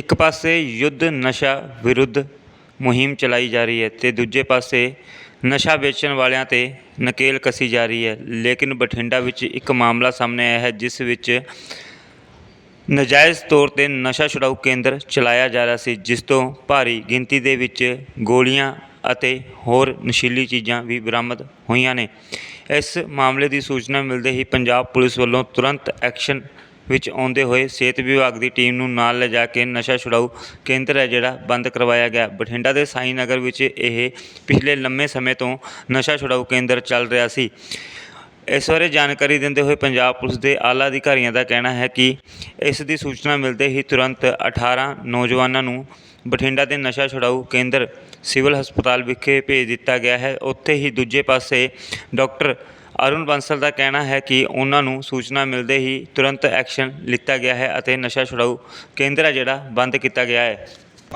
ਇੱਕ ਪਾਸੇ ਯੁੱਧ ਨਸ਼ਾ ਵਿਰੁੱਧ ਮੁਹਿੰਮ ਚਲਾਈ ਜਾ ਰਹੀ ਹੈ ਅਤੇ ਦੂਜੇ ਪਾਸੇ ਨਸ਼ਾ ਵੇਚਣ ਵਾਲਿਆਂ ਤੇ ਨਕੇਲ ਕੱਸੀ ਜਾ ਰਹੀ ਹੈ। ਲੇਕਿਨ ਬਠਿੰਡਾ ਵਿੱਚ ਇੱਕ ਮਾਮਲਾ ਸਾਹਮਣੇ ਆਇਆ ਹੈ, ਜਿਸ ਵਿੱਚ ਨਜਾਇਜ਼ ਤੌਰ ਤੇ ਨਸ਼ਾ ਛੁਡਾਊ ਕੇਂਦਰ ਚਲਾਇਆ ਜਾ ਰਿਹਾ ਸੀ, ਜਿਸ ਤੋਂ ਭਾਰੀ ਗਿਣਤੀ ਦੇ ਵਿੱਚ ਗੋਲੀਆਂ ਅਤੇ ਹੋਰ ਨਸ਼ੀਲੀ ਚੀਜ਼ਾਂ ਵੀ ਬਰਾਮਦ ਹੋਈਆਂ ਨੇ। ਇਸ ਮਾਮਲੇ ਦੀ ਸੂਚਨਾ ਮਿਲਦੇ ਹੀ ਪੰਜਾਬ ਪੁਲਿਸ ਵੱਲੋਂ ਤੁਰੰਤ ਐਕਸ਼ਨ ਵਿੱਚ ਆਉਂਦੇ ਹੋਏ ਸਿਹਤ ਵਿਭਾਗ ਦੀ ਟੀਮ ਨੂੰ ਨਾਲ ਲਿਜਾ ਕੇ ਨਸ਼ਾ ਛੁਡਾਊ ਕੇਂਦਰ ਹੈ ਜਿਹੜਾ ਬੰਦ ਕਰਵਾਇਆ ਗਿਆ। ਬਠਿੰਡਾ ਦੇ ਸਾਈ ਨਗਰ ਵਿੱਚ ਇਹ ਪਿਛਲੇ ਲੰਮੇ ਸਮੇਂ ਤੋਂ ਨਸ਼ਾ ਛੁਡਾਊ ਕੇਂਦਰ ਚੱਲ ਰਿਹਾ ਸੀ। ਇਸ ਬਾਰੇ ਜਾਣਕਾਰੀ ਦਿੰਦੇ ਹੋਏ ਪੰਜਾਬ ਪੁਲਿਸ ਦੇ ਆਲਾ ਅਧਿਕਾਰੀਆਂ ਦਾ ਕਹਿਣਾ ਹੈ ਕਿ ਇਸ ਦੀ ਸੂਚਨਾ ਮਿਲਦੇ ਹੀ ਤੁਰੰਤ 18 ਨੌਜਵਾਨਾਂ ਨੂੰ ਬਠਿੰਡਾ ਦੇ ਨਸ਼ਾ ਛੁਡਾਊ ਕੇਂਦਰ ਸਿਵਲ ਹਸਪਤਾਲ ਵਿਖੇ ਭੇਜ ਦਿੱਤਾ ਗਿਆ ਹੈ। ਉੱਥੇ ਹੀ ਦੂਜੇ ਪਾਸੇ ਡਾਕਟਰ ਅਰੁਣ ਬੰਸਲ ਦਾ ਕਹਿਣਾ ਹੈ ਕਿ ਉਹਨਾਂ ਨੂੰ ਸੂਚਨਾ ਮਿਲਦੇ ਹੀ ਤੁਰੰਤ ਐਕਸ਼ਨ ਲਿੱਤਾ ਗਿਆ ਹੈ ਅਤੇ ਨਸ਼ਾ ਛੁਡਾਊ ਕੇਂਦਰ ਹੈ ਜਿਹੜਾ ਬੰਦ ਕੀਤਾ ਗਿਆ ਹੈ।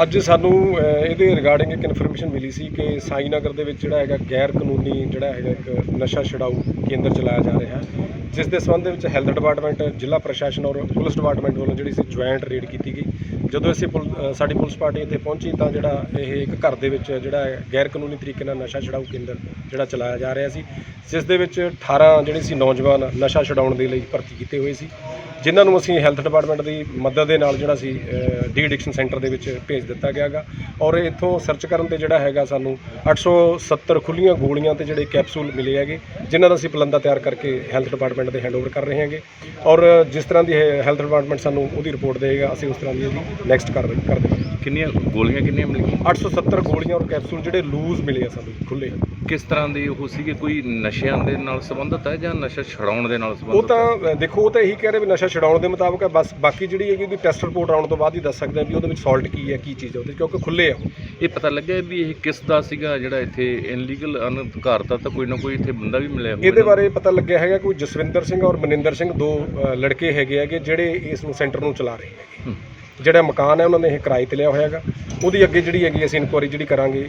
ਅੱਜ ਸਾਨੂੰ ਇਹਦੇ ਰਿਗਾਰਡਿੰਗ ਇੱਕ ਇਨਫੋਰਮੇਸ਼ਨ ਮਿਲੀ ਸੀ ਕਿ ਸਾਈਨਗਰ ਦੇ ਵਿੱਚ ਜਿਹੜਾ ਹੈਗਾ ਗੈਰ ਕਾਨੂੰਨੀ ਜਿਹੜਾ ਹੈਗਾ ਇੱਕ ਨਸ਼ਾ ਛਡਾਊ ਕੇਂਦਰ ਚਲਾਇਆ ਜਾ ਰਿਹਾ ਹੈ, ਜਿਸ ਦੇ ਸੰਬੰਧ ਵਿੱਚ ਹੈਲਥ ਡਿਪਾਰਟਮੈਂਟ ਜ਼ਿਲ੍ਹਾ ਪ੍ਰਸ਼ਾਸਨ ਔਰ ਪੁਲਿਸ ਡਿਪਾਰਟਮੈਂਟ ਵੱਲੋਂ ਜਿਹੜੀ ਸੀ ਜੁਆਇੰਟ ਰੇਡ ਕੀਤੀ ਗਈ। ਜਦੋਂ ਅਸੀਂ ਪੁਲ- ਸਾਡੀ ਪੁਲਿਸ ਪਾਰਟੀ ਇੱਥੇ ਪਹੁੰਚੀ ਤਾਂ ਜਿਹੜਾ ਇਹ ਇੱਕ ਘਰ ਦੇ ਵਿੱਚ ਜਿਹੜਾ ਹੈ ਗੈਰ ਕਾਨੂੰਨੀ ਤਰੀਕੇ ਨਾਲ ਨਸ਼ਾ ਛਡਾਊ ਕੇਂਦਰ ਜਿਹੜਾ ਚਲਾਇਆ ਜਾ ਰਿਹਾ ਸੀ, ਜਿਸ ਦੇ ਵਿੱਚ 18 ਜਿਹੜੇ ਸੀ ਨੌਜਵਾਨ ਨਸ਼ਾ ਛਡਾਉਣ ਦੇ ਲਈ ਭਰਤੀ ਕੀਤੇ ਹੋਏ ਸੀ। ਜਿਨ੍ਹਾਂ ਨੂੰ ਅਸੀਂ ਹੈਲਥ ਡਿਪਾਰਟਮੈਂਟ ਦੀ ਮਦਦ ਦੇ ਨਾਲ ਜਿਹੜਾ ਸੀ ਡੀ ਐਡਿਕਸ਼ਨ ਸੈਂਟਰ ਦੇ ਵਿੱਚ ਭੇਜ ਦਿੱਤਾ ਗਿਆਗਾ ਔਰ ਇੱਥੋਂ ਸਰਚ ਕਰਨ ਤੇ ਜਿਹੜਾ ਹੈਗਾ ਸਾਨੂੰ 870 ਖੁੱਲੀਆਂ ਗੋਲੀਆਂ ਤੇ ਜਿਹੜੇ ਕੈਪਸੂਲ ਮਿਲੇ ਹੈਗੇ ਜਿਨ੍ਹਾਂ ਦਾ ਅਸੀਂ ਪਲੰਦਾ ਤਿਆਰ ਕਰਕੇ ਹੈਲਥ ਡਿਪਾਰਟਮੈਂਟ ਦੇ ਹੈਂਡਓਵਰ ਕਰ ਰਹੇ ਹਾਂਗੇ। ਔਰ ਜਿਸ ਤਰ੍ਹਾਂ ਦੀ ਹੈਲਥ ਡਿਪਾਰਟਮੈਂਟ ਸਾਨੂੰ ਉਹਦੀ ਰਿਪੋਰਟ ਦੇਗਾ ਅਸੀਂ ਉਸ ਤਰ੍ਹਾਂ ਦੀ ਇਹਦੀ ਨੈਕਸਟ ਕਾਰਵਾਈ ਕਰ ਦੇਵਾਂਗੇ। ਕਿੰਨੀਆਂ ਗੋਲੀਆਂ ਕਿੰਨੀਆਂ ਮਿਲੀਆਂ? 870 ਗੋਲੀਆਂ ਔਰ ਕੈਪਸੂਲ ਜਿਹੜੇ ਲੂਜ਼ ਮਿਲੇ ਆ ਸਾਨੂੰ ਖੁੱਲੇ ਕਿਸ ਤਰ੍ਹਾਂ ਦੇ ਉਹ ਸੀਗੇ ਕੋਈ ਨਸ਼ਿਆਂ ਦੇ ਨਾਲ ਸੰਬੰਧਿਤ ਹੈ ਜਾਂ ਨਸ਼ਾ ਛਡਾਉਣ ਦੇ ਨਾਲ ਉਹ ਸੰਬੰਧਿਤ ਤਾਂ ਹੈ ਅ, ਦੇਖੋ ਉਹ ਤਾਂ ਇਹੀ ਕਹਿ ਰਹੇ ਵੀ ਨਸ਼ਾ ਛਡਾਉਣ ਦੇ ਮੁਤਾਬਕ ਹੈ ਬਸ ਬਾਕੀ ਜਿਹੜੀ ਹੈਗੀ ਉਹਦੀ ਟੈਸਟ ਰਿਪੋਰਟ ਆਉਣ ਤੋਂ ਬਾਅਦ ਹੀ ਦੱਸ ਸਕਦੇ ਹਾਂ ਵੀ ਉਹਦੇ ਵਿੱਚ ਸਾਲਟ ਕੀ ਹੈ ਕੀ ਚੀਜ਼ ਹੈ ਉਹਦੇ ਕਿਉਂਕਿ ਖੁੱਲੇ ਆ ਉਹ। ਇਹ ਪਤਾ ਲੱਗਿਆ ਵੀ ਇਹ ਕਿਸ ਦਾ ਸੀਗਾ ਜਿਹੜਾ ਇੱਥੇ ਇਨਲੀਗਲ ਅਨਧਿਕਾਰਤਾ ਤਾਂ ਕੋਈ ਨਾ ਕੋਈ ਇੱਥੇ ਬੰਦਾ ਵੀ ਮਿਲਿਆ ਹੋਊਗਾ ਇਹਦੇ? ਬਾਰੇ ਪਤਾ ਲੱਗਿਆ ਹੈਗਾ ਕੋਈ ਜਸਵਿੰਦਰ ਸਿੰਘ ਔਰ ਮਨਿੰਦਰ ਸਿੰਘ ਦੋ ਲੜਕੇ ਹੈਗੇ ਹੈਗੇ ਜਿਹੜੇ ਇਸ ਨੂੰ ਸੈਂਟਰ ਨੂੰ ਚਲਾ ਰਹੇ ਹੈਗੇ। ਜਿਹੜਾ ਮਕਾਨ ਹੈ ਉਹਨਾਂ ਨੇ ਇਹ ਕਿਰਾਏ ਤੇ ਲਿਆ ਹੋਇਆ ਹੈਗਾ। ਉਹਦੀ ਅੱਗੇ ਜਿਹੜੀ ਹੈਗੀ ਅਸੀਂ ਇਨਕੁਆਰੀ ਜਿਹੜੀ ਕਰਾਂਗੇ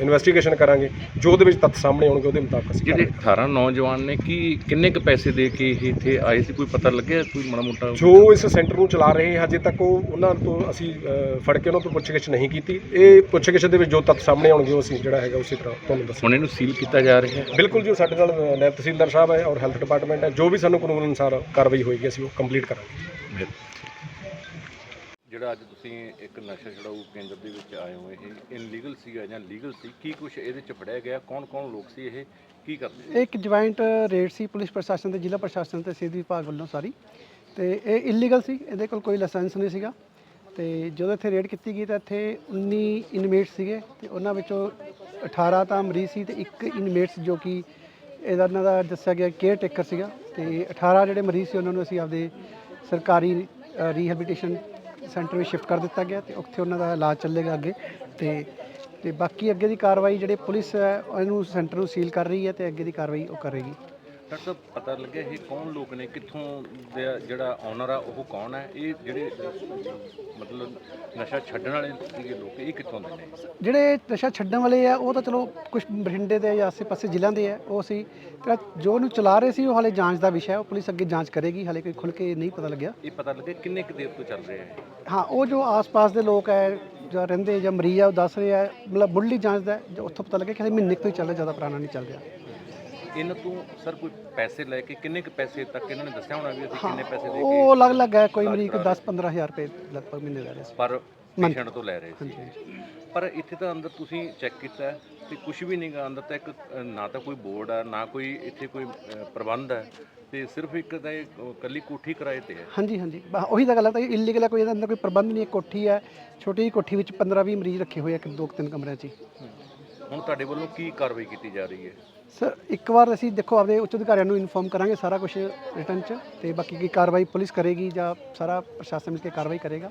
ਇਨਵੈਸਟੀਗੇਸ਼ਨ ਕਰਾਂਗੇ ਜੋ ਉਹਦੇ ਵਿੱਚ ਤੱਥ ਸਾਹਮਣੇ ਆਉਣਗੇ ਉਹਦੇ ਮੁਤਾਬਕ ਅਸੀਂ ਜਿਹੜੇ ਕਰਾਂਗੇ। 18 ਨੌਜਵਾਨ ਨੇ ਕੀ ਕਿੰਨੇ ਕ ਪੈਸੇ ਦੇ ਕੇ ਇਹ ਇੱਥੇ ਆਏ ਸੀ? ਕੋਈ ਪਤਾ ਲੱਗਿਆ? ਕੋਈ ਮਾੜਾ ਮੋਟਾ ਜੋ ਇਸ ਸੈਂਟਰ ਨੂੰ ਚਲਾ ਰਹੇ ਹਜੇ ਤੱਕ ਉਹ ਉਹਨਾਂ ਤੋਂ ਅਸੀਂ ਫੜ ਕੇ ਉਹਨਾਂ ਤੋਂ ਪੁੱਛਗਿੱਛ ਨਹੀਂ ਕੀਤੀ। ਇਹ ਪੁੱਛਗਿੱਛ ਦੇ ਵਿੱਚ ਜੋ ਤੱਥ ਸਾਹਮਣੇ ਆਉਣਗੇ ਉਹ ਅਸੀਂ ਜਿਹੜਾ ਹੈਗਾ ਉਸੇ ਤਰ੍ਹਾਂ ਤੁਹਾਨੂੰ ਦੱਸਾਂਗੇ। ਹੁਣ ਇਹਨੂੰ ਸੀਲ ਕੀਤਾ ਜਾ ਰਿਹਾ ਹੈ। ਬਿਲਕੁਲ ਜੀ ਉਹ ਸਾਡੇ ਨਾਲ ਨਾਇਬ ਤਹਿਸੀਲਦਾਰ ਸਾਹਿਬ ਹੈ ਔਰ ਹੈਲਥ ਡਿਪਾਰਟਮੈਂਟ ਹੈ। ਜੋ ਵੀ ਸਾਨੂੰ ਕਾਨੂੰਨ ਅਨੁਸਾਰ ਕਾਰਵਾਈ ਹੋਏਗੀ ਅਸੀਂ ਉਹ ਕੰਪਲੀਟ ਕਰਾਂਗੇ। ਜਿਹੜਾ ਅੱਜ ਤੁਸੀਂ ਇੱਕ ਨਸ਼ਾ ਛਡਾਊ ਕੇਂਦਰ ਦੇ ਵਿੱਚ ਆਏ ਹੋ, ਇਹ ਇਨਲੀਗਲ ਸੀਗਾ ਜਾਂ ਲੀਗਲ ਸੀ? ਕੀ ਕੁਝ ਇਹਦੇ ਚ ਫੜਿਆ ਗਿਆ? ਕੌਣ ਕੌਣ ਲੋਕ ਸੀ ਇਹ? ਕੀ ਕਰਦੇ ਸੀ? ਇੱਕ ਜੁਆਇੰਟ ਰੇਡ ਸੀ ਪੁਲਿਸ ਪ੍ਰਸ਼ਾਸਨ ਤੇ, ਜ਼ਿਲ੍ਹਾ ਪ੍ਰਸ਼ਾਸਨ ਤੇ, ਸਿਹਤ ਵਿਭਾਗ ਵੱਲੋਂ ਸਾਰੀ। ਤੇ ਇਹ ਇਲੀਗਲ ਸੀ, ਇਹਦੇ ਕੋਲ ਕੋਈ ਲਾਇਸੈਂਸ ਨਹੀਂ ਸੀਗਾ। ਤੇ ਜਦੋਂ ਇੱਥੇ ਰੇਡ ਕੀਤੀ ਗਈ ਤਾਂ ਇੱਥੇ 19 ਇਨਮੇਟਸ ਸੀਗੇ ਤੇ ਉਹਨਾਂ ਵਿੱਚੋਂ 18 ਤਾਂ ਮਰੀਜ਼ ਸੀ ਤੇ ਇੱਕ ਇਨਮੇਟਸ ਜੋ ਕਿ ਇਹਦਾ ਇਹਨਾਂ ਦਾ ਦੱਸਿਆ ਗਿਆ ਕੇਅਰ ਟੇਕਰ ਸੀਗਾ। ਤੇ 18 ਜਿਹੜੇ ਮਰੀਜ਼ ਸੀ, ਉਹਨਾਂ ਨੂੰ ਅਸੀਂ ਆਪਦੇ ਸਰਕਾਰੀ ਰੀਹੈਬਿਲਿਟੇਸ਼ਨ ਸੈਂਟਰ ਵਿੱਚ ਸ਼ਿਫਟ ਕਰ ਦਿੱਤਾ ਗਿਆ ਤੇ ਉੱਥੇ ਉਹਨਾਂ ਦਾ ਇਲਾਜ ਚੱਲੇਗਾ ਅੱਗੇ ਤੇ ਤੇ ਬਾਕੀ ਅੱਗੇ ਦੀ ਕਾਰਵਾਈ ਜਿਹੜੇ ਪੁਲਿਸ ਹੈ, ਇਹਨੂੰ ਸੈਂਟਰ ਨੂੰ ਸੀਲ ਕਰ ਰਹੀ ਹੈ ਤੇ ਅੱਗੇ ਦੀ ਕਾਰਵਾਈ ਉਹ ਕਰੇਗੀ। ਡਾਕਟਰ ਸਾਹਿਬ ਪਤਾ ਲੱਗਿਆ ਇਹ ਕੌਣ ਲੋਕ ਨੇ ਕਿੱਥੋਂ ਦਾ ਜਿਹੜਾ ਓਨਰ ਆ ਉਹ ਕੌਣ ਹੈ ਇਹ ਜਿਹੜੇ ਮਤਲਬ ਨਸ਼ਾ ਛੱਡਣ ਵਾਲੇ ਸੀਗੇ ਲੋਕ ਇਹ ਕਿੱਥੋਂ ਦੇ ਨੇ? ਜਿਹੜੇ ਨਸ਼ਾ ਛੱਡਣ ਵਾਲੇ ਆ ਉਹ ਤਾਂ ਚਲੋ ਕੁਝ ਬਠਿੰਡੇ ਦੇ ਜਾਂ ਆਸੇ-ਪਾਸੇ ਜ਼ਿਲ੍ਹਿਆਂ ਦੇ ਆ ਉਹ ਸੀ ਜਿਹੜਾ ਜੋ ਉਹਨੂੰ ਚਲਾ ਰਹੇ ਸੀ ਉਹ ਹਾਲੇ ਜਾਂਚ ਦਾ ਵਿਸ਼ਾ ਹੈ ਉਹ ਪੁਲਿਸ ਅੱਗੇ ਜਾਂਚ ਕਰੇਗੀ ਹਾਲੇ ਕੋਈ ਖੁੱਲ ਕੇ ਨਹੀਂ ਪਤਾ ਲੱਗਿਆ। ਇਹ ਪਤਾ ਲੱਗਿਆ ਕਿੰਨੇ ਕੁ ਦੇਰ ਤੋਂ ਚੱਲ ਰਿਹਾ ਹੈ? ਹਾਂ ਉਹ ਜੋ ਆਸ-ਪਾਸ ਦੇ ਲੋਕ ਹੈ ਜਾਂ ਰਹਿੰਦੇ ਜਾਂ ਮਰੀਜ਼ ਆ ਉਹ ਦੱਸ ਰਹੇ ਮਤਲਬ ਮੁੱਢਲੀ ਜਾਂਚ ਦਾ ਜੋ ਉੱਥੋਂ ਪਤਾ ਲੱਗਿਆ ਕਿ ਹਲੇ ਮਹੀਨੇ ਕੁ ਤੋਂ ਹੀ ਚੱਲ ਰਿਹਾ ਜ਼ਿਆਦਾ ਪੁਰਾਣਾ ਨਹੀਂ ਚੱਲ ਰਿਹਾ। ਇਹਨਾਂ ਤੋਂ ਸਰ ਕੋਈ ਪੈਸੇ ਲੈ ਕੇ ਕਿੰਨੇ ਕੁ ਪੈਸੇ ਤੱਕ ਇਹਨਾਂ ਨੇ ਦੱਸਿਆ ਹੋਣਾ ਵੀ ਅਸੀਂ ਕਿੰਨੇ ਪੈਸੇ ਦੇ ਉਹ ਅਲੱਗ-ਅਲੱਗ ਹੈ ਕੋਈ ਮਰੀਜ਼ ਕੋ 10-15 ਹਜ਼ਾਰ ਰੁਪਏ ਲਗਭਗ ਮਹੀਨੇ ਲੈ ਰਿਹਾ ਸੀ। ਪਰ ਪੇਸ਼ੈਂਟ ਤੋਂ ਲੈ ਰਹੇ ਸੀ। ਪਰ ਇੱਥੇ ਤਾਂ ਅੰਦਰ ਤੁਸੀਂ ਚੈੱਕ ਕੀਤਾ ਹੈ ਤੇ ਕੁਝ ਵੀ ਨਹੀਂਗਾ ਅੰਦਰ ਤਾਂ ਇੱਕ ਨਾ ਤਾਂ ਕੋਈ ਬੋਰਡ ਹੈ ਨਾ ਕੋਈ ਇੱਥੇ ਕੋਈ ਪ੍ਰਬੰਧ ਹੈ ਤੇ ਸਿਰਫ ਇੱਕ ਤਾਂ ਇਹ ਕੱਲੀ ਕੋਠੀ ਕਿਰਾਏ ਤੇ ਹੈ। ਹਾਂਜੀ ਹਾਂਜੀ। ਬਸ ਉਹੀ ਤਾਂ ਗੱਲ ਹੈ ਤਾਂ ਇਲੀਗਲ ਹੈ ਕੋਈ ਇਹਦਾ ਅੰਦਰ ਕੋਈ ਪ੍ਰਬੰਧ ਨਹੀਂ ਹੈ ਕੋਠੀ ਹੈ ਛੋਟੀ ਜਿਹੀ ਕੋਠੀ ਵਿੱਚ 15-20 ਮਰੀਜ਼ ਰੱਖੇ ਹੋਏ ਆ ਦੋ ਕੁ ਤਿੰਨ ਕਮਰਿਆਂ 'ਚ ਹੀ। ਹੁਣ ਤੁਹਾਡੇ ਵੱਲੋਂ ਕੀ ਕਾਰਵਾਈ ਕੀਤੀ ਜਾ ਰਹੀ ਹੈ? ਸਰ ਇੱਕ ਵਾਰ ਅਸੀਂ ਦੇਖੋ ਆਪਦੇ ਉੱਚ ਅਧਿਕਾਰੀਆਂ ਨੂੰ ਇਨਫੋਰਮ ਕਰਾਂਗੇ ਸਾਰਾ ਕੁਝ ਰਿਟਰਨ 'ਚ ਤੇ ਬਾਕੀ ਕੀ ਕਾਰਵਾਈ ਪੁਲਿਸ ਕਰੇਗੀ ਜਾਂ ਸਾਰਾ ਪ੍ਰਸ਼ਾਸਨ ਮਿਲ ਕੇ ਕਾਰਵਾਈ ਕਰੇਗਾ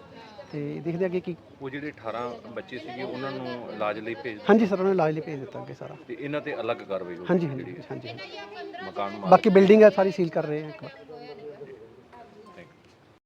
ਤੇ ਦੇਖਦੇ ਅੱਗੇ ਕੀ ਉਹ ਜਿਹੜੇ 18 ਬੱਚੇ ਸੀਗੇ ਉਹਨਾਂ ਨੂੰ ਇਲਾਜ ਲਈ ਭੇਜ ਹਾਂਜੀ ਸਰ ਉਹਨਾਂ ਨੇ ਇਲਾਜ ਲਈ ਭੇਜ ਦਿੱਤਾ ਅੱਗੇ ਸਾਰਾ। ਤੇ ਇਹਨਾਂ ਤੇ ਅਲੱਗ ਕਾਰਵਾਈ ਹੋਊਗੀ ਹਾਂਜੀ ਹਾਂਜੀ ਹਾਂਜੀ ਹਾਂਜੀ। ਮਕਾਨ ਮਾਲਕ ਬਾਕੀ ਬਿਲਡਿੰਗ ਹੈ ਸਾਰੀ ਸੀਲ ਕਰ ਰਹੇ ਹਾਂ ਇੱਕ ਵਾਰ।